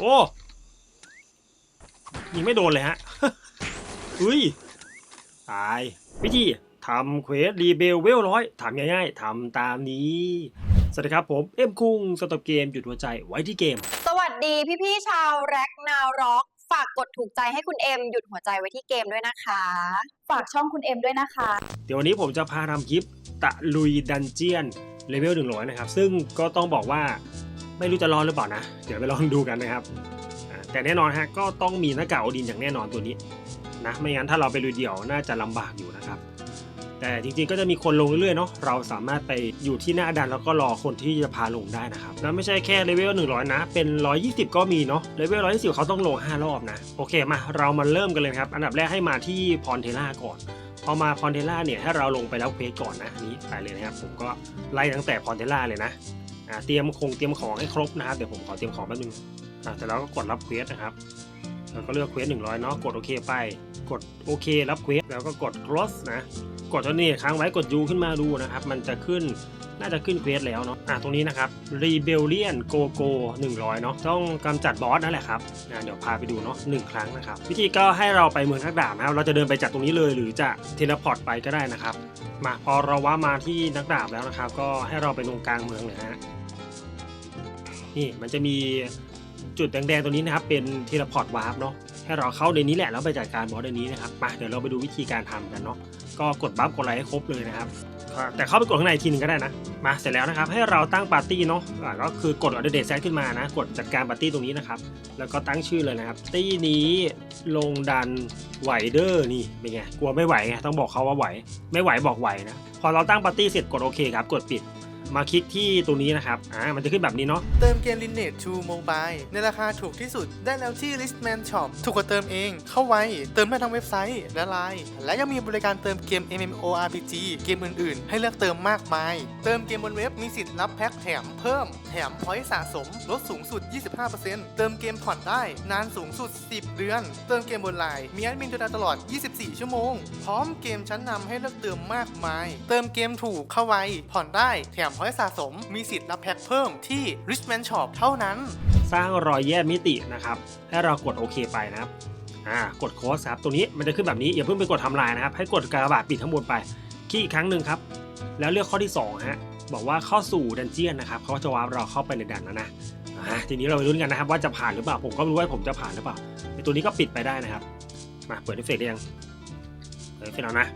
โอ้ยิงไม่โดนเลยฮะอุ้ย ตายวิธีทำเควสรีเบลเวลร้อยทำง่ายๆทำตามนี้ สวัสดีครับผม เอ็มคุงสต็อปเกม หยุดหัวใจไว้ที่เกม สวัสดีพี่ๆชาวแร็กนาวร็อกฝากกดถูกใจให้คุณเอ็มหยุดหัวใจไว้ที่เกมด้วยนะคะ ฝากช่องคุณเอ็มด้วยนะคะ เดี๋ยววันนี้ผมจะพาทำคลิปตะลุยดันเจียนเลเวลหนึ่งร้อยนะครับ ซึ่งก็ต้องบอกว่า ไม่รู้จะรอดหรือเปล่านะ เดี๋ยวไปลองดูกันนะครับ แต่แน่นอนฮะก็ต้องมีหน้ากากโอดินอย่างแน่นอนตัวนี้นะไม่งั้นถ้าเราไปลุยเดี่ยวน่าจะลำบากอยู่นะครับ แต่จริงๆก็จะมีคนลงเรื่อยๆเนาะเราสามารถไปอยู่ที่หน้าดันแล้วก็รอคนที่จะพาลงได้นะครับแล้วไม่ใช่แค่เลเวล100 นะ เป็น 120 ก็มีเนาะเลเวล120 เขาต้องลง 5 รอบนะโอเคมาเรามาเริ่มกันเลยครับ อันดับแรกให้มาที่พรเทล่าก่อนพอมาพรเทล่าเนี่ยให้เราลงไปแล้วเควสก่อนนะนี้ไปเลยนะครับผมก็ไล่ตั้งแต่พรเทล่าเลยนะ เตรียมคงเตรียมของให้ครบนะครับเดี๋ยวผมขอเตรียมของแป๊บนึงอ่าแต่เราก็กดรับเควสนะครับแล้วก็เลือกเควสหนึ่งร้อยเนาะกดโอเคไป กดโอเครับเควสแล้วก็กด cross นะ กดตัวนี้ค้างไว้กดยูขึ้นมาดูนะครับ มันจะขึ้นน่าจะขึ้นเควสแล้วเนาะอะตรงนี้นะครับ Rebellion Go Go 100 เนาะต้องกำจัดบอสนั่นแหละครับอะเดี๋ยวพาไปดูเนาะหนึ่งครั้งนะครับ วิธีก็ให้เราไปเมืองทักดาบนะครับเราจะเดินไปจากตรงนี้เลยหรือจะเทเลพอร์ตไปก็ได้นะครับ มาพอเราว่ามาที่นักดาบแล้วนะครับ ก็ให้เราไปตรงกลางเมืองเลยฮะนี่มันจะมีจุดแดงๆตรงนี้นะครับ เป็นเทเลพอร์ตวาร์ปเนาะให้เราเข้าในนี้แหละแล้วไปจัดการบอสในนี้นะครับมาเดี๋ยวเราไปดูวิธีการทำกันเนาะ ก็กดบัฟกดไลค์ให้ครบเลยนะครับ แต่เข้าไปกดข้างในทีหนึงก็ได้นะ มาเสร็จแล้วนะครับ ให้เราตั้งปาร์ตี้เนาะก็คือกดออเดอร์เดตแซขึ้นมานะ กดจัดการปาร์ตี้ตรงนี้นะครับ แล้วก็ตั้งชื่อเลยนะครับ ตี้นี้ลงดันไหวเดอร์นี่เป็นไงกลัวไม่ไหวไงต้องบอกเขาว่าไหว ไม่ไหวบอกไหวนะ พอเราตั้งปาร์ตี้เสร็จกดโอเคครับ กดปิด มาคลิกที่ตรงนี้นะครับอ่ามันจะขึ้นแบบนี้เนาะเติมเกม Lineage 2 Mobile ในราคาถูกที่สุดได้แล้วที่ Listman Shop ถูกกว่าเติมเอง เข้าไว้ เติมได้ทั้งเว็บไซต์และไลน์และยังมีบริการเติมเกม MMORPG เกมอื่นๆ ให้เลือกเติมมากมาย เติมเกมบนเว็บมีสิทธิ์รับแพ็คแถมเพิ่ม แถมพอยต์สะสม ลดสูงสุด 25%เติมเกมผ่อนได้นานสูงสุด 10 เดือน เติมเกมบนไลน์มีแอดมินดูแลตลอด 24 ชั่วโมง พร้อมเกมชั้นนำให้เลือกเติมมากมาย เติมเกมถูกเข้าไว้ผ่อนได้แถมพอยสะสม มีสิทธิ์รับแพ็คเพิ่มที่ Richman Shop เท่านั้น สร้างรอยแยกมิตินะครับให้เรากดโอเคไปนะครับอ่ากดโค้ดครับตรงนี้มันจะขึ้นแบบนี้อย่าเพิ่งไปกดทำลายนะครับ ให้กดกระบาดปิดทั้งหมดไปคลิกอีกครั้งหนึ่งครับ แล้วเลือกข้อที่2ฮะบอกว่าเข้าสู่ดันเจียนนะครับเขาจะวาร์ปเราเข้าไปในดันแล้วนะอ่าทีนี้เราไปลุ้นกันนะครับ ว่าจะผ่านหรือเปล่าผมก็ไม่รู้ว่าผมจะผ่านหรือเปล่าไอตัวนี้ก็ปิดไปได้นะครับมาเปิดเอฟเฟกต์ได้ยังเปิดเอฟเฟกต์แล้วนะ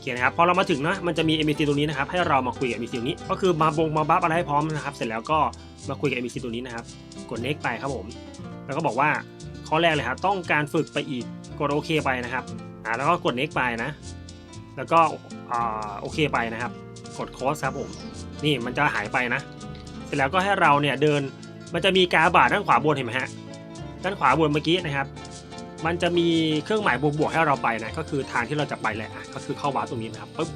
โอเคนะครับพอเรามาถึงนะมันจะมี NPC ตรงนี้นะครับให้เรามาคุยกับ NPC ตรงนี้ ก็คือมาบงมาบัฟอะไรให้พร้อมนะครับ เสร็จแล้วก็มาคุยกับ NPC ตัวนี้นะครับ กด next ไปครับผม แล้วก็บอกว่าข้อแรกเลยครับต้องการฝึกไปอีกกดโอเคไปนะครับอ่าแล้วก็กด next ไปนะ แล้วก็อ่าโอเคไปนะครับ กดโค้ดครับผมนี่มันจะหายไปนะ เสร็จแล้วก็ให้เราเนี่ยเดินมันจะมีกาบาดด้านขวาบนเห็นไหมฮะด้านขวาบนเมื่อกี้นะครับ มันจะมีเครื่องหมายบวกๆให้เราไปนะก็คือทางที่เราจะไปแหละก็คือเข้าวาร์ปตรงนี้นะครับปึ๊บ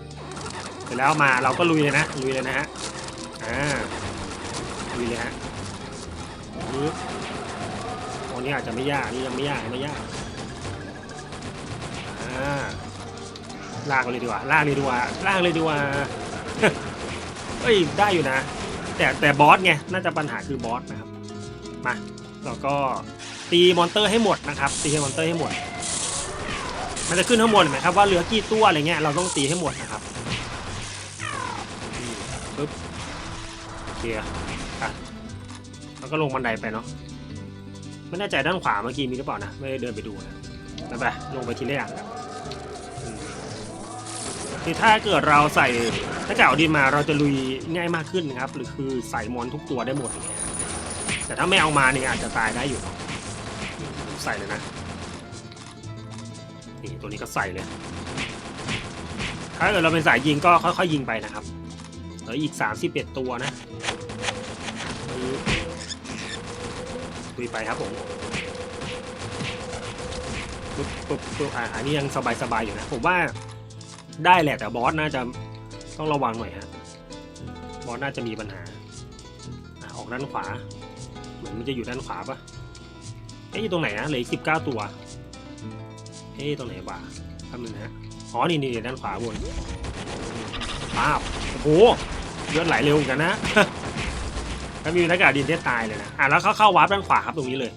เสร็จแล้วมาเราก็ลุยเลยนะลุยเลยนะฮะอ่าลุยเลยฮะปึ๊บโอ้นี่อาจจะไม่ยากนี่ยังไม่ยากไม่ยากอ่าลากเลยดีกว่าลากเลยดีกว่าลากเลยดีกว่าเอ้ยได้อยู่นะ แต่แต่บอสไงน่าจะปัญหาคือบอสนะครับมาแล้วก็ ตีมอนเตอร์ให้หมดนะครับ ตีมอนเตอร์ให้หมด มันจะขึ้นข้างบนเห็นไหมครับว่าเหลือกี่ตัวอะไรเงี้ยเราต้องตีให้หมดนะครับปึ๊บเคลียร์อะแล้วก็ลงบันไดไปเนาะไม่แน่ใจด้านขวาเมื่อกี้มีหรือเปล่านะไม่ได้เดินไปดูนะไปไปลงไปทีละอย่างครับคือถ้าเกิดเราใส่ถ้าเก่าดีมาเราจะลุยง่ายมากขึ้นนะครับ หรือคือใส่มอนทุกตัวได้หมดอย่างเงี้ยแต่ถ้าไม่เอามาเนี่ยอาจจะตายได้อยู่ ใส่เลยนะนี่ตัวนี้ก็ใส่เลย ถ้าเกิดเราเป็นสายยิงก็ค่อยๆยิงไปนะครับเหลืออีก 31 ตัวนะคุยไปครับผมปุ๊บปุ๊บปุ๊บอ่าอันนี้ยังสบายๆอยู่นะ ผมว่าได้แหละแต่บอสน่าจะต้องระวังหน่อยฮะบอสน่าจะมีปัญหาออกด้านขวา เหมือนมันจะอยู่ด้านขวาปะ อ๊ะอยู่ตรงไหนนะเหลืออีกสิบเก้าตัว เอ๊ะตรงไหนวะทำนึงนะอ๋อนี่นี่ด้านขวาบนป้าบโอ้โหเลือดไหลเร็วกันนะถ้ามีน้ากาดินเทตายเลยนะอะแล้วเขาเข้าวาร์ปด้านขวาครับตรงนี้เลย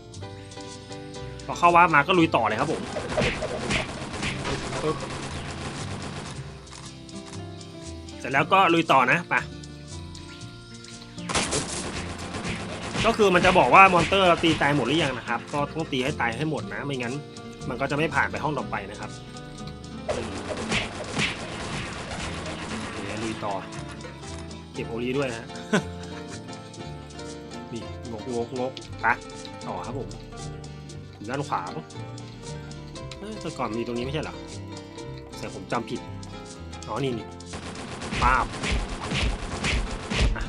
พอเข้าวาร์ปมาก็ลุยต่อเลยครับผมเสร็จแล้วก็ลุยต่อนะไป ก็คือมันจะบอกว่ามอนเตอร์เราตีตายหมดหรือยังนะครับ ก็ต้องตีให้ตายให้หมดนะ ไม่งั้น มันก็จะไม่ผ่านไปห้องต่อไปนะครับเดี๋ยวลุยต่อ เก็บโอรีด้วยนะนี่งกงกงกไปต่อครับผมด้านขวาเอ้ยแต่ก่อนมีตรงนี้ไม่ใช่หรอแต่ผมจำผิดอ๋อนี่นี่ป้าบ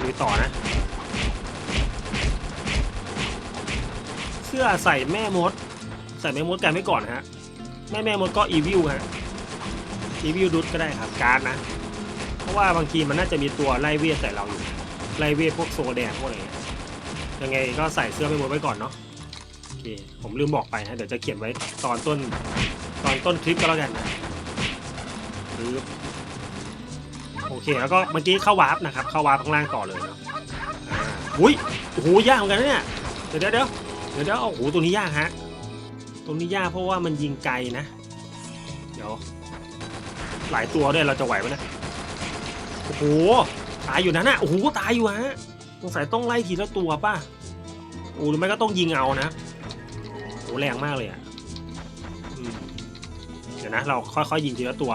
ลุยต่อนะ เสื้อใส่แม่มด ใส่แม่มดกันไว้ก่อนฮะ แม่แม่มดก็อีวิวฮะ อีวิวดุดก็ได้ครับการ์ดนะ เพราะว่าบางทีมันน่าจะมีตัวไล่เวทใส่เราอยู่ ไล่เวทพวกโซแดงพวกอะไรยังไงก็ใส่เสื้อแม่มดไว้ก่อนเนาะ โอเค ผมลืมบอกไปฮะ เดี๋ยวจะเขียนไว้ตอนต้น ตอนต้นคลิปก็แล้วกันนะปึ๊บโอเค แล้วก็เมื่อกี้เข้าวาร์ปนะครับ เข้าวาร์ปข้างล่างต่อเลยเนาะอุ้ยโอ้โหยากเหมือนกันเนี่ย เดี๋ยวเดี๋ยว ดี๋ยวเดี๋ยวเดี๋ยวโอ้โหตัวนี้ยากฮะตัวนี้ยากเพราะว่ามันยิงไกลนะ เดี๋ยว หลายตัวด้วยเราจะไหวไหมนะโอ้โหตายอยู่นะน่ะโอ้โหตายอยู่ฮะสงสัยต้องไล่ทีละตัวป่ะโอ้หรือไม่ก็ต้องยิงเอานะโอ้แรงมากเลยอะเดี๋ยวนะเราค่อยๆยิงทีละตัว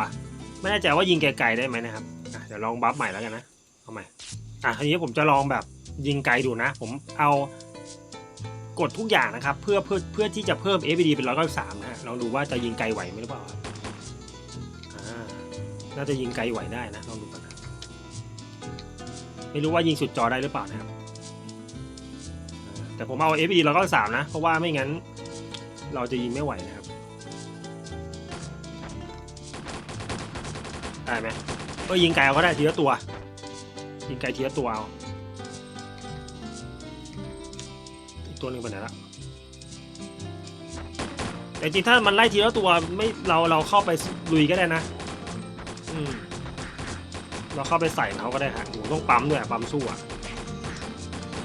ไม่แน่ใจว่ายิงไกลๆได้ไหมนะครับเดี๋ยวลองบัฟใหม่แล้วกันนะเอาใหม่อะทีนี้ผมจะลองแบบยิงไกลดูนะ ผมเอา กดทุกอย่างนะครับ เพื่อเพื่อเพื่อที่จะเพิ่ม FPD เป็นร้อยเก้าสามนะฮะลองดูว่าจะยิงไกลไหวไหมหรือเปล่าครับอ่าน่าจะยิงไกลไหวได้นะลองดูก่อนนะไม่รู้ว่ายิงสุดจอได้หรือเปล่านะครับ แต่ผมเอา FPD ร้อยเก้าสามนะ เพราะว่าไม่งั้นเราจะยิงไม่ไหวนะครับ ได้ไหมก็ยิงไกลเอาก็ได้ทีละตัว ยิงไกลทีละตัวเอา ตัวหนึ่งไปไหนละแต่จริงถ้ามันไล่ทีละตัวไม่เราเราเข้าไปลุยก็ได้นะ อืม เราเข้าไปใส่เขาก็ได้ฮะโหต้องปั๊มด้วยปั๊มสู้อะ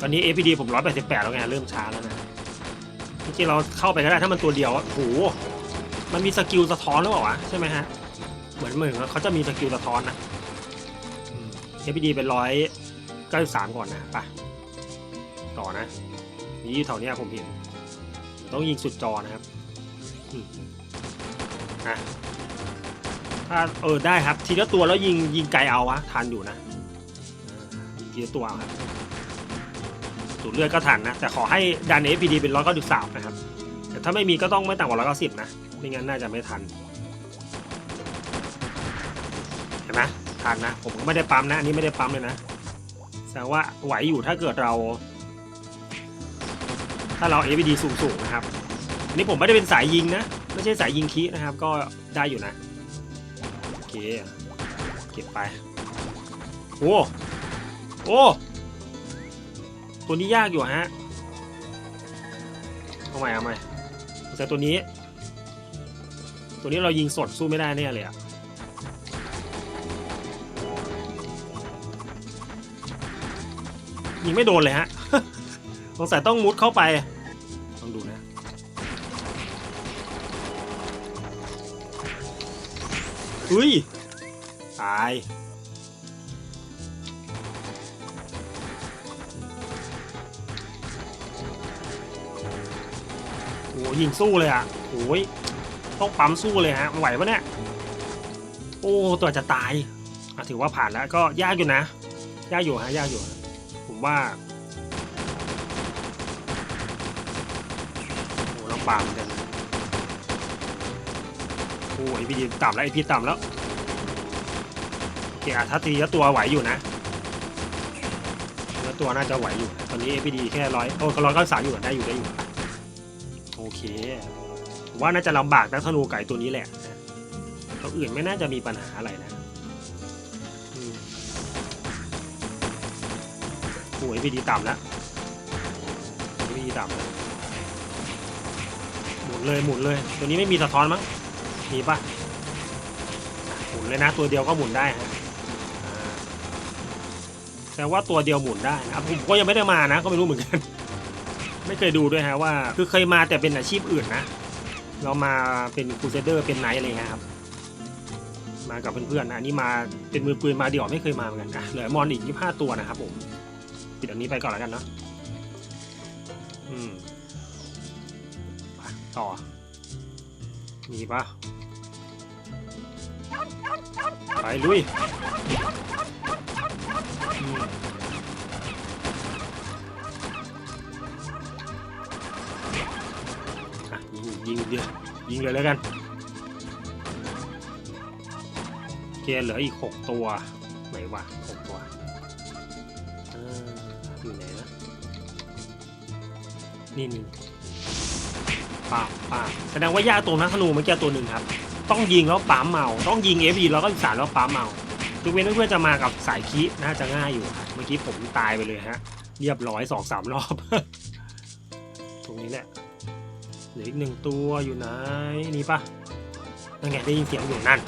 ตอนนี้ APD ผมร้อยแปดสิบแปดแล้วไงเริ่มช้าแล้วนะจริงๆเราเข้าไปก็ได้ถ้ามันตัวเดียวอะโหมันมีสกิลสะท้อนหรือเปล่าวะใช่ไหมฮะ เหมือนเหมือนเขาจะมีสกิลสะท้อนนะเอพีดีเป็นร้อยเก้าสิบสามก่อนนะไปต่อนะ นี่อยู่แถวเนี้ยผมเห็น ต้องยิงสุดจอนะครับอะถ้าเออได้ครับ ทีละตัวแล้วยิงยิงไกลเอาวะทันอยู่นะทีละตัวครับสูดเลือดก็ทันนะ แต่ขอให้ดันเอพีดีเป็นร้อยเก้าสิบสามนะครับ แต่ถ้าไม่มีก็ต้องไม่ต่ำกว่าร้อยเก้าสิบนะ ไม่งั้นน่าจะไม่ทัน เห็นไหมทันนะ ผมก็ไม่ได้ปั๊มนะ อันนี้ไม่ได้ปั๊มเลยนะ แสดงว่าไหวอยู่ถ้าเกิดเรา ถ้าเรา AVD สูงสูงๆนะครับอันนี้ผมไม่ได้เป็นสายยิงนะ ไม่ใช่สายยิงคีนะครับ ก็ได้อยู่นะ โอเค เก็บไปโอ้โอ้ตัวนี้ยากอยู่ฮะเอาใหม่เอาใหม่แต่ตัวนี้ ตัวนี้เรายิงสดสู้ไม่ได้แน่เลยอะยิงไม่โดนเลยฮะสงสัยต้องมุดเข้าไป อุ้ย ตาย โอ้ยิงสู้เลยอะโอ้ยต้องปั๊มสู้เลยฮะไหวปะเนี่ย โอ้ตัวจะตายถือว่าผ่านแล้วก็ยากอยู่นะ ยากอยู่ฮะยากอยู่ ผมว่าโอ้ลำบากเหมือนกัน อ้ไอพีดีต่ำแล้วไอพีต่ำแล้วโอเคอะถ้าตีแล้วตัวไหวอยู่นะแล้วตัวน่าจะไหวอยู่ ตอนนี้ APD แค่ร้อยโอ้ก็ร้อยเก้าสามอยู่ได้อยู่ได้อยู่โอเคผมว่าน่าจะลำบากนักธนูไก่ตัวนี้แหละตัวอื่นไม่น่าจะมีปัญหาอะไรนะโอ้ยพีดีต่ำแล้วพีดีต่ำหมุนเลยหมุนเลย ตัวนี้ไม่มีสะท้อนมั้ง มีปะหมุนเลยนะ ตัวเดียวก็หมุนได้ฮะอ่าแต่ว่าตัวเดียวหมุนได้นะครับผมก็ยังไม่ได้มานะ ก็ไม่รู้เหมือนกัน ไม่เคยดูด้วยฮะว่า คือเคยมาแต่เป็นอาชีพอื่นนะ เรามาเป็นครูเซเดอร์เป็นไนท์อะไรเงี้ยครับ มากับเพื่อนๆนะอันนี้มาเป็นมือปืนมาเดี่ยวไม่เคยมาเหมือนกันอะเหลือมอนอีกยี่ห้าตัวนะครับผมปิดอันนี้ไปก่อนแล้วกันเนาะอืมต่อ มีปะ ไปลุยยิงยิงเดียวยิงเลยแล้วกันเคเหลืออีกหกตัวไหนวะหกตัวอยู่ไหนนะนี่นี่ป้าป้าแสดงว่ายาตรงนักธนูเมื่อกี้ตัวหนึ่งครับ ต้องยิงแล้วปั๊มเมาต้องยิงเอฟแล้วก็อีกสารแล้วปั๊มเมาทุกเว้นเพื่อนจะมากับสายคีน่าจะง่ายอยู่เมื่อกี้ผมตายไปเลยฮะ เรียบร้อยสองสามรอบ ตรงนี้แหละเหลืออีกหนึ่งตัวอยู่ไหนนี่ปะนั่นไงได้ยินเสียงอยู่นั่น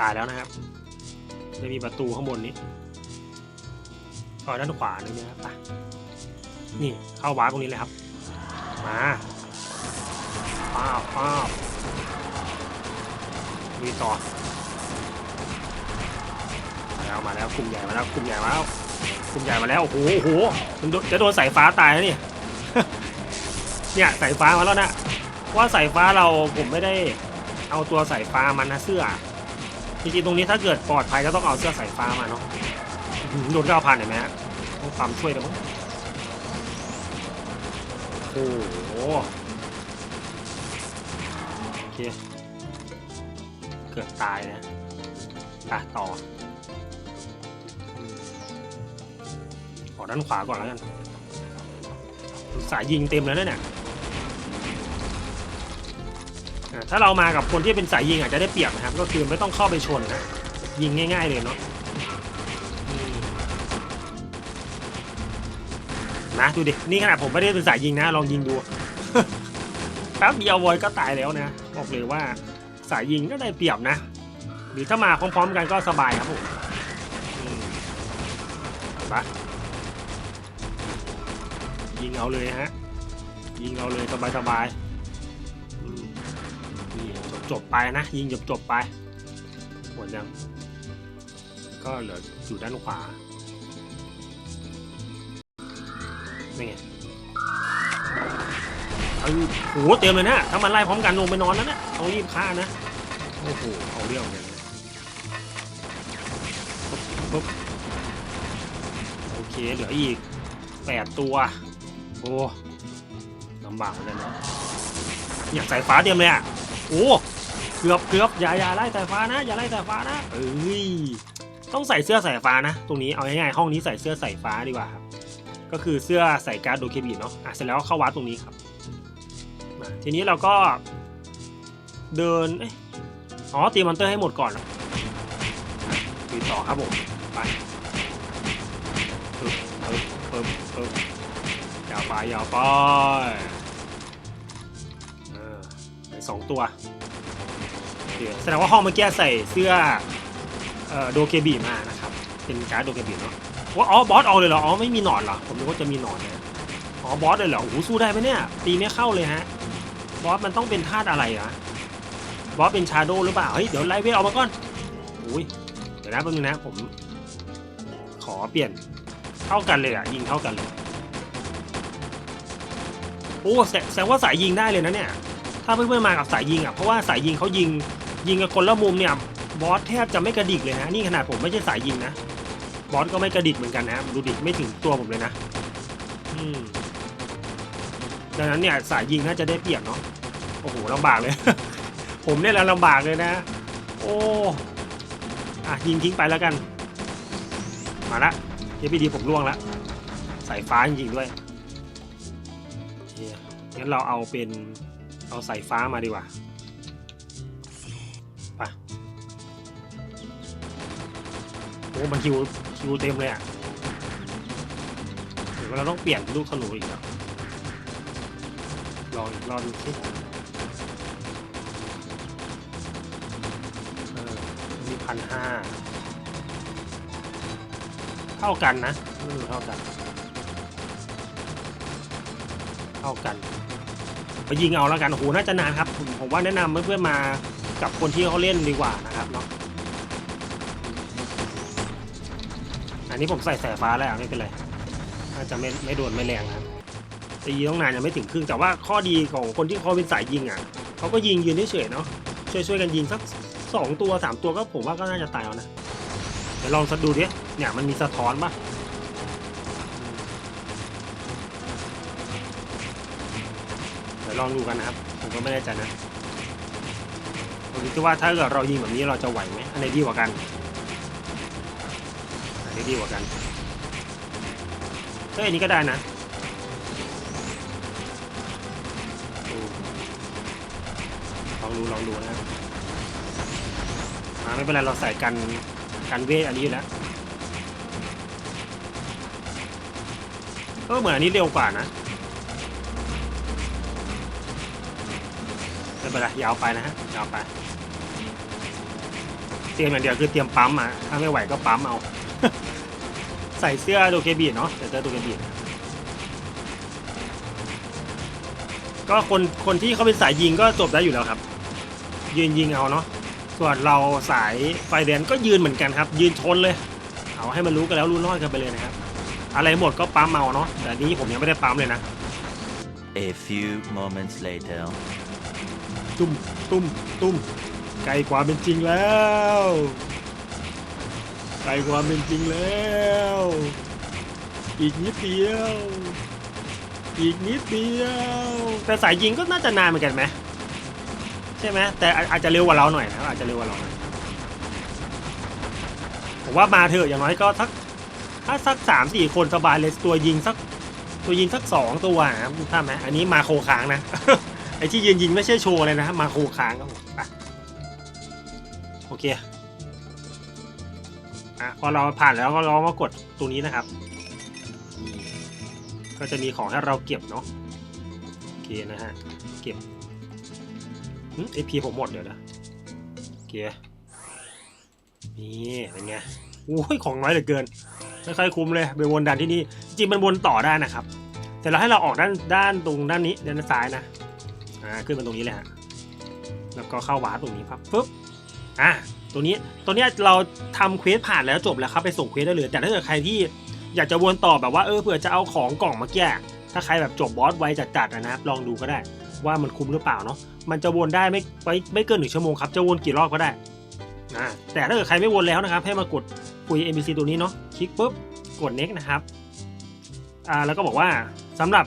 ตายแล้วนะครับจะมีประตูข้างบนนี้อ๋อด้านขวานี่นะครับไปนี่เข้าวาร์ปตรงนี้เลยครับ มาป้าป้า มีต่อมาแล้วมาแล้วกลุ่มใหญ่มาแล้วกลุ่มใหญ่มาแล้วกลุ่มใหญ่มาแล้วโอ้โหโอ้โหมันจะโดนสายฟ้าตายแล้วนี่เนี่ยสายฟ้ามาแล้วนะว่าสายฟ้าเราผมไม่ได้เอาตัวสายฟ้ามันนะเสื้อจริงๆตรงนี้ถ้าเกิดปลอดภัยก็ต้องเอาเสื้อสายฟ้ามาเนาะโดนเก้าพันเห็นไหมต้องความช่วยกันมั้งโอ้โหโอเค กือบตายนะอะต่ออขอด้านขวาก่อนแล้วกันสายยิงเต็มแล้วนะเนี่ยถ้าเรามากับคนที่เป็นสายยิงอาจจะได้เปรียบนะครับ ก็คือไม่ต้องเข้าไปชนนะ ยิงง่าย ๆเลยเนาะนะดูดิ นี่ขนาดผมไม่ได้เป็นสายยิงนะ ลองยิงดู แป๊บเดียววอยก็ตายแล้วนะ บอกเลยว่า สายยิงก็ได้เปรียบนะ หรือถ้ามาพร้อมๆกันก็สบายครับผมปะยิงเอาเลยฮะ ยิงเอาเลยสบายสบายๆนี่จบจบๆไปนะ ยิงจบจบๆไปหมดยังก็เหลืออยู่ด้านขวานี่ไง เอาโหเต็มเลยนะถ้ามันไล่พร้อมกันลงไปนอนแล้วนะต้องรีบฆ่านะโอ้โหเอาเรื่องเลยนะปุ๊บโอเคเหลืออีกแปดตัวโอ้ลำบากเหมือนกันนะอยากสายฟ้าเตรียมเลยอะโอ้เกือบเกือบอย่าอย่าไล่สายฟ้านะ อย่าไล่สายฟ้านะเอ้ยต้องใส่เสื้อสายฟ้านะ ตรงนี้เอาง่ายๆห้องนี้ใส่เสื้อสายฟ้าดีกว่าครับก็คือเสื้อใส่การ์ดโดเคบีเนาะอะเสร็จแล้วเข้าวัดตรงนี้ครับ ทีนี้เราก็เดินอ๋อตีมอนเตอร์ให้หมดก่อนตีต่อครับผมไปปึ๊บปึ๊บปึ๊บปึ๊บยาวไปยาวไปเออสองตัวเคแสดงว่าห้องเมื่อกี้ใส่เสื้ออ่อโดเคบีมานะครับ เป็นการ์ดโดเคบีเนาะว่าอ๋อบอสเอาเลยเหรอ อ๋อไม่มีหนอนเหรอ ผมนึกว่าจะมีหนอนนะอ๋อบอสเลยเหรอโอ้โหสู้ได้ไหมเนี่ย ตีไม่เข้าเลยฮะ บอสมันต้องเป็นธาตุอะไรอะบอสเป็นชาโดหรือเปล่า เฮ้ย เดี๋ยวไล่เวทออกมาก่อน อุ้ย เดี๋ยวนะแป๊บนึงนะ ผม ขอเปลี่ยน เท่ากันเลยอะยิงเท่ากันเลย โอ้แสดงว่าสายยิงได้เลยนะเนี่ย ถ้าเพื่อนๆมากับสายยิงอะเพราะว่าสายยิงเขายิง ยิงกับคนละมุมเนี่ย บอสแทบจะไม่กระดิกเลยนะ นี่ขนาดผมไม่ใช่สายยิงนะ บอสก็ไม่กระดิกเหมือนกันนะ ดูดิ ไม่ถึงตัวผมเลยนะ อืมดังนั้นเนี่ยสายยิงน่าจะได้เปรียบเนาะ อ้โหลำบากเลย ผมเนี่ยแหละลำบากเลยนะ โอ้อะยิงทิ้งไปแล้วกัน มาละเดี๋ยวพี่ดีผมล่วงละสายฟ้าจริงๆด้วยเหี้ยงั้นเราเอาเป็นเอาสายฟ้ามาดีกว่าไปโอ้มันคิวคิวเต็มเลยอะเดี๋ยวเราต้องเปลี่ยนลูกธนูอีกแล้วลองอีกรอบดูสิ พันห้าเท่ากันนะไม่รู้เท่ากัน เท่ากัน ไปยิงเอาแล้วกันโห น่าจะนานครับ ผมว่าแนะนำเพื่อนๆมากับคนที่เขาเล่นดีกว่านะครับเนาะ อันนี้ผมใส่สายฟ้าแล้วไม่เป็นไรอาจจะไม่ไม่โดนไม่แรงนะรัยิงต้องนานยังไม่ถึงครึ่ง แต่ว่าข้อดีของคนที่เขาเป็นสายยิงอะเขาก็ยิงยืนเฉยๆเนาะช่วยๆกันยิงสัก สองตัวสามตัวก็ผมว่าก็น่าจะตายเอานะเดี๋ยวลองสักดูดิเนี่ยมันมีสะท้อนปะเดี๋ยวลองดูกันนะครับผมก็ไม่แน่ใจนะผมคิดว่าถ้าเกิดเรายิงแบบนี้เราจะไหวไหมอันไหนดีกว่ากันอันไหนดีกว่ากันเฮ้ยอันนี้ก็ได้นะลองดูลองดูนะครับ อ่าไม่เป็นไรเราใส่กันกันเวทอันนี้อยู่แล้วเออเหมือนอันนี้เร็วกว่านะไม่เป็นไรยาวไปนะฮะยาวไป เตรียมอย่างเดียวคือเตรียมปั๊มอะถ้าไม่ไหวก็ปั๊มเอา ใส่เสื้อโดเกบีเนาะใส่เสื้อโดเกบีก็คนคนที่เขาเป็นสายยิงก็จบได้อยู่แล้วครับ ยืนยิงเอาเนาะ ส่วนเราสายไฟแดนก็ยืนเหมือนกันครับ ยืนชนเลย เอาให้มันรู้กันแล้วรู้รอดกันไปเลยนะครับ อะไรหมดก็ปั๊มเอาเนาะแต่นี้ผมยังไม่ได้ปั๊มเลยนะ A few moments later. ตุ้มตุ้มตุ้มไกลความเป็นจริงแล้วไกลความเป็นจริงแล้ว อีกนิดเดียว อีกนิดเดียว แต่สายยิงก็น่าจะนานเหมือนกันไหม ใช่ไหมแต่อาจจะเร็วกว่าเราหน่อยนะอาจจะเร็วกว่าเราหน่อยผมว่ามาเถอะอย่างน้อยก็สักถ้าสักสามสี่คนสบายเลยตัวยิงสักตัวยิงสักสองตัวนะครับทราไหมอันนี้มาโคค้างนะไอ้ที่ยืนยิงไม่ใช่โชว์เลยนะมาโคค้างครับผมโอเคอะพอเราผ่านแล้วก็เรามากดตรงนี้นะครับ ก็จะมีของให้เราเก็บเนาะโอเคนะฮะเก็บ เอพีผมหมดเดี๋ยวนะโอเคนี่เป็นไงโอ้ยของน้อยเหลือเกินไม่ค่อยคุ้มเลยไปวนดันที่นี่จริงๆมันวนต่อได้นะครับ แต่เราให้เราออกด้านด้านตรงด้านนี้ด้านซ้ายนะอ่าขึ้นมาตรงนี้เลยฮะแล้วก็เข้าวาร์ปตรงนี้ครับปึ๊บอ่าตัวนี้ตัวนี้เราทำเควสผ่านแล้วจบแล้วครับไปส่งเควสได้เลยแต่ถ้าเกิดใครที่อยากจะวนต่อแบบว่าเออเผื่อจะเอาของกล่องมาแก้ถ้าใครแบบจบบอสไวจัดๆนะครับลองดูก็ได้ ว่ามันคุ้มหรือเปล่าเนาะมันจะวนได้ไม่ไม่ไม่เกินหนึ่งชั่วโมงครับจะวนกี่รอบก็ได้อ่าแต่ถ้าเกิดใครไม่วนแล้วนะครับ ให้มากดคุย NPC ตัวนี้เนาะคลิกปุ๊บกด next นะครับอ่าแล้วก็บอกว่าสำหรับ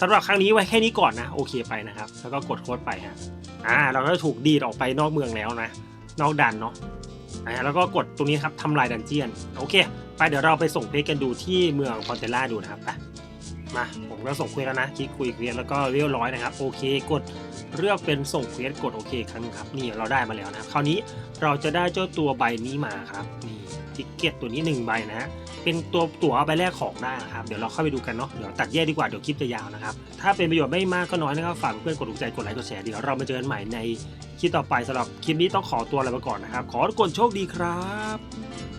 สำหรับครั้งนี้ไว้แค่นี้ก่อนนะโอเคไปนะครับ แล้วก็กดโค้ดไปฮะอ่าเราก็ถูกดีดออกไปนอกเมืองแล้วนะ นอกดันเนาะอ่าแล้วก็กดตรงนี้ครับทำลายดันเจียน โอเค ไปเดี๋ยวเราไปส่งเพจกันดูที่เมืองฟอนเทล่าดูนะครับไป มาผมก็ส่งเควสแล้วนะคลิกคุยเควสแล้วก็เรียบร้อยนะครับโอเค กดเลือกเป็นส่งเควสกดโอเคครั้งครับนี่เราได้มาแล้วนะครับคราวนี้เราจะได้เจ้าตัวใบนี้มาครับนี่ทิกเก็ตตัวนี้หนึ่งใบนะฮะเป็นตัวตั๋วเอาไปแลกของได้นะครับเดี๋ยวเราเข้าไปดูกันเนาะเดี๋ยวตัดแยกดีกว่าเดี๋ยวคลิปจะยาวนะครับถ้าเป็นประโยชน์ไม่มากก็น้อยนะครับฝากเพื่อนกดถูกใจกดไลค์กดแชร์เดี๋ยวเรามาเจอกันใหม่ในคลิปต่อไปสำหรับคลิปนี้ต้องขอตัวลาไปก่อนนะครับ ขอทุกคนโชคดีครับ